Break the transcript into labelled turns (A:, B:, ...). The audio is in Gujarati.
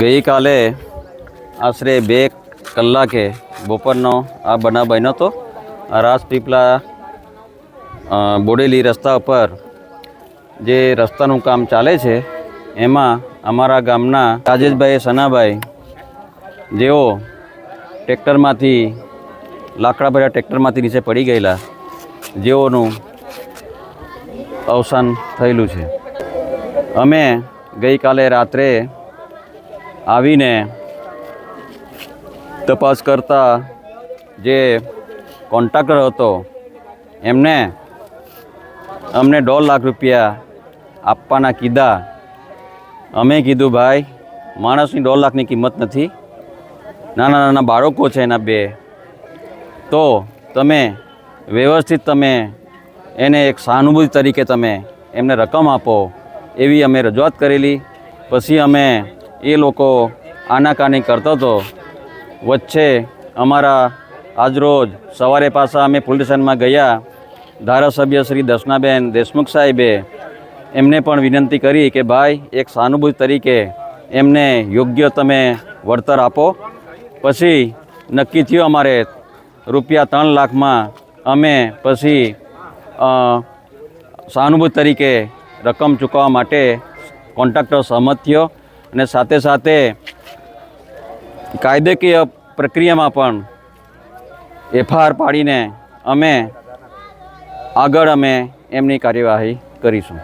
A: ગઈકાલે આશરે બે કલાકે બપોરનો આ બનાવ બન્યો હતો. આ રાજપીપળા બોડેલી રસ્તા ઉપર જે રસ્તાનું કામ ચાલે છે, એમાં અમારા ગામના રાજેશભાઈ સનાભાઈ, જેઓ ટ્રેક્ટરમાંથી લાકડા ભર્યા ટ્રેક્ટરમાંથી નીચે પડી ગયેલા, જેઓનું અવસાન થયેલું છે. અમે ગઈકાલે રાત્રે આવીને તપાસ કરતા જે કોન્ટ્રાક્ટર હતો, એમને અમને દોઢ લાખ રૂપિયા આપવાના કીધા. અમે કીધું, ભાઈ, માણસની દોઢ લાખની કિંમત નથી. નાના નાના બાળકો છે એના બે. તો તમે વ્યવસ્થિત તમે એને એક સહાનુભૂતિ તરીકે તમે એમને રકમ આપો. એવી અમે રજૂઆત કરેલી. પછી અમે એ લોકો આનાકાની કરતો હતો. વચ્ચે અમારા આજરોજ સવારે પાછા અમે પોલીસ સ્ટેશનમાં ગયા. ધારાસભ્ય શ્રી દર્શનાબેન દેશમુખ સાહેબે એમને પણ વિનંતી કરી કે, ભાઈ, એક સહાનુભૂતિ તરીકે એમને યોગ્ય તમે વળતર આપો. પછી નક્કી થયું અમારે રૂપિયા ત્રણ લાખમાં અમે પછી સહાનુભૂતિ તરીકે રકમ ચૂકવવા માટે કોન્ટ્રાક્ટર સહમત થયો. અને સાથે સાથે કાયદેકીય પ્રક્રિયામાં પણ એફઆઈઆર પાડીને અમે આગળ અમે એમની કાર્યવાહી કરીશું.